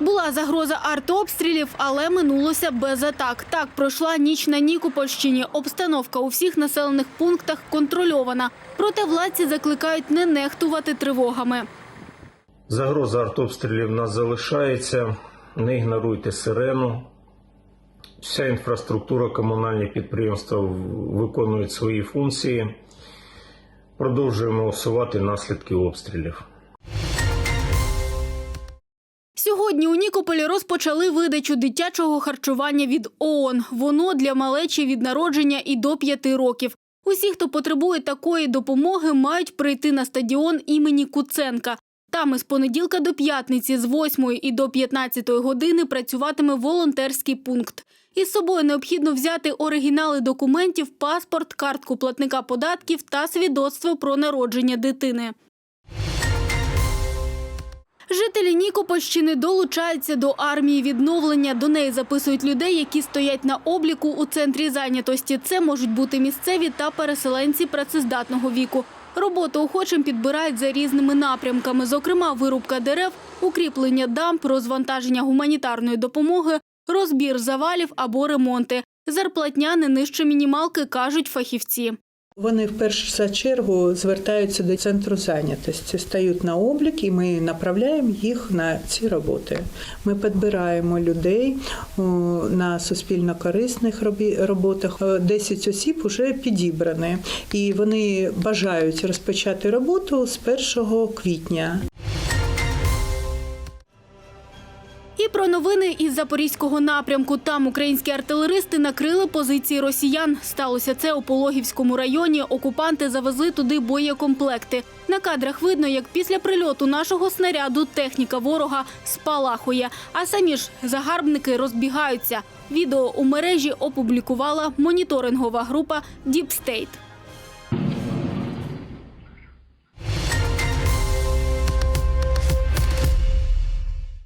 Була загроза артобстрілів, але минулося без атак. Так пройшла ніч на Нікопольщині. Обстановка у всіх населених пунктах контрольована. Проте владці закликають не нехтувати тривогами. Загроза артобстрілів в нас залишається. Не ігноруйте сирену. Вся інфраструктура, комунальні підприємства виконують свої функції. Продовжуємо усувати наслідки обстрілів. Сьогодні у Нікополі розпочали видачу дитячого харчування від ООН. Воно для малечі від народження і до 5 років. Усі, хто потребує такої допомоги, мають прийти на стадіон імені Куценка. Там із понеділка до п'ятниці з 8 і до 15 години працюватиме волонтерський пункт. Із собою необхідно взяти оригінали документів, паспорт, картку платника податків та свідоцтво про народження дитини. Жителі Нікопольщини долучаються до армії відновлення. До неї записують людей, які стоять на обліку у центрі зайнятості. Це можуть бути місцеві та переселенці працездатного віку. Роботу охочим підбирають за різними напрямками, зокрема, вирубка дерев, укріплення дамб, розвантаження гуманітарної допомоги, розбір завалів або ремонти. Зарплатня не нижче мінімалки, кажуть фахівці. Вони в першу чергу звертаються до центру зайнятості, стають на облік, і ми направляємо їх на ці роботи. Ми підбираємо людей на суспільно корисних роботах. Десять 10 осіб вже підібрані, і вони бажають розпочати роботу з 1 квітня. Про новини із запорізького напрямку. Там українські артилеристи накрили позиції росіян. Сталося це у Пологівському районі. Окупанти завезли туди боєкомплекти. На кадрах видно, як після прильоту нашого снаряду техніка ворога спалахує, а самі ж загарбники розбігаються. Відео у мережі опублікувала моніторингова група State.